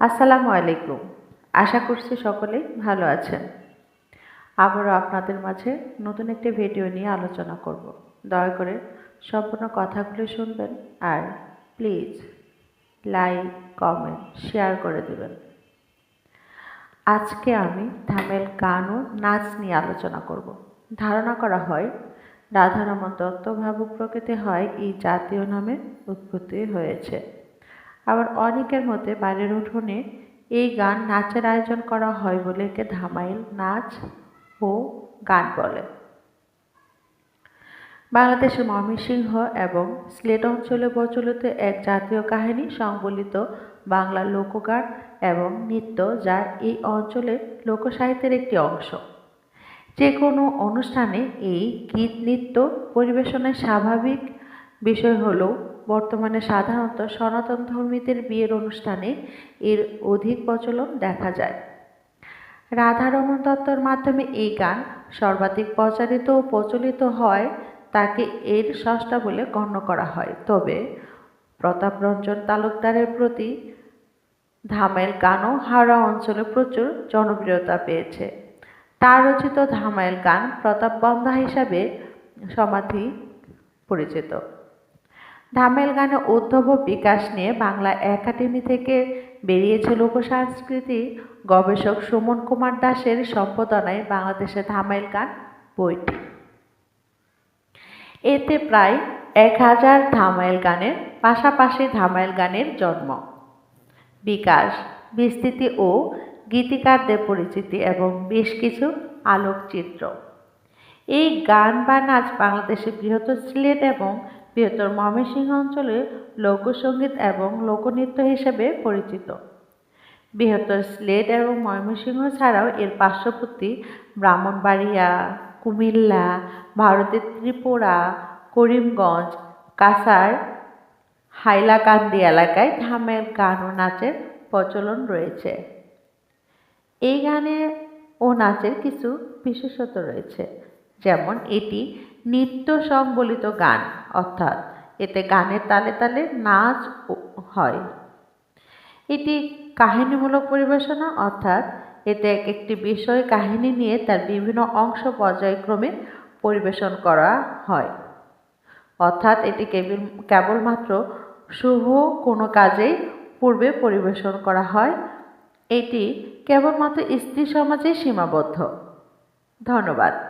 আসসালামু আলাইকুম। আশা করছি সকলেই ভালো আছেন। আবারও আপনাদের মাঝে নতুন একটি ভিডিও নিয়ে আলোচনা করব। দয়া করে সম্পূর্ণ কথাগুলো শুনবেন আর প্লিজ লাইক, কমেন্ট, শেয়ার করে দেবেন। আজকে আমি ধামেল গান ও নাচ নিয়ে আলোচনা করব। ধারণা করা হয়, রাধারমন দত্ত ভাবুক প্রকৃতি হয় এই জাতীয় নামে উৎপত্তি হয়েছে। আবার অনেকের মতে বাড়ির উঠোনে এই গান নাচের আয়োজন করা হয় বলে একে ধামাইল নাচ ও গান বলে। বাংলাদেশের ময়মনসিংহ এবং স্লেট অঞ্চলে প্রচলিত এক জাতীয় কাহিনী সংবলিত বাংলা লোকগান এবং নৃত্য যা এই অঞ্চলের লোকসাহিত্যের একটি অংশ। যে কোনো অনুষ্ঠানে এই গীত নৃত্য পরিবেশনের স্বাভাবিক বিষয় হলেও বর্তমানে সাধারণত সনাতন ধর্মীদের বিয়ের অনুষ্ঠানে এর অধিক প্রচলন দেখা যায়। রাধারমন দত্তর মাধ্যমে এই গান সর্বাধিক প্রচারিত ও প্রচলিত হয়, তাকে এর স্রষ্টা বলে গণ্য করা হয়। তবে প্রতাপরঞ্জন তালুকদারের প্রতি ধামাইল গানও হাওড়া অঞ্চলে প্রচুর জনপ্রিয়তা পেয়েছে। তার রচিত ধামাইল গান প্রতাপ বন্ধা হিসাবে সমাধি পরিচিত। ধামেল গানে উদ্ভব ও বিকাশ নিয়ে বাংলা একাডেমি থেকে বেরিয়েছে লোকসংস্কৃতি গবেষক সুমন কুমার দাসের সম্পাদনায় বাংলাদেশে ধামাইল গান বইটি। এতে প্রায় এক হাজার ধামাইল গানের পাশাপাশি ধামাইল গানের জন্ম। বিকাশ, বিস্তৃতি ও গীতিকারদের পরিচিতি এবং বেশ কিছু আলোকচিত্র। এই গান বা নাচ বাংলাদেশের বৃহত্তর সিলেট এবং বৃহত্তর ময়মনসিংহ অঞ্চলে লোকসঙ্গীত এবং লোকনৃত্য হিসেবে পরিচিত। বৃহত্তর স্লেট এবং ময়মনসিংহ ছাড়াও এর পার্শ্ববর্তী ব্রাহ্মণবাড়িয়া, কুমিল্লা ভারতের ত্রিপুরা, করিমগঞ্জ কাসার হাইলাকান্দি এলাকায় ধামের গান ও নাচের প্রচলন রয়েছে। এই গানে ও নাচের কিছু বিশেষত্ব রয়েছে, যেমন এটি নৃত্য সংবলিত গান, অর্থাৎ এতে গানের তালে তালে নাচ হয়। এটি কাহিনীমূলক পরিবেশনা, অর্থাৎ এতে এক একটি বিষয় কাহিনী নিয়ে তার বিভিন্ন অংশ পর্যায়ক্রমে পরিবেশন করা হয়। অর্থাৎ এটি কেবল, কেবলমাত্র শুভ কোনো কাজেই পূর্বে পরিবেশন করা হয়। এটি কেবলমাত্র স্ত্রী সমাজে সীমাবদ্ধ। ধন্যবাদ।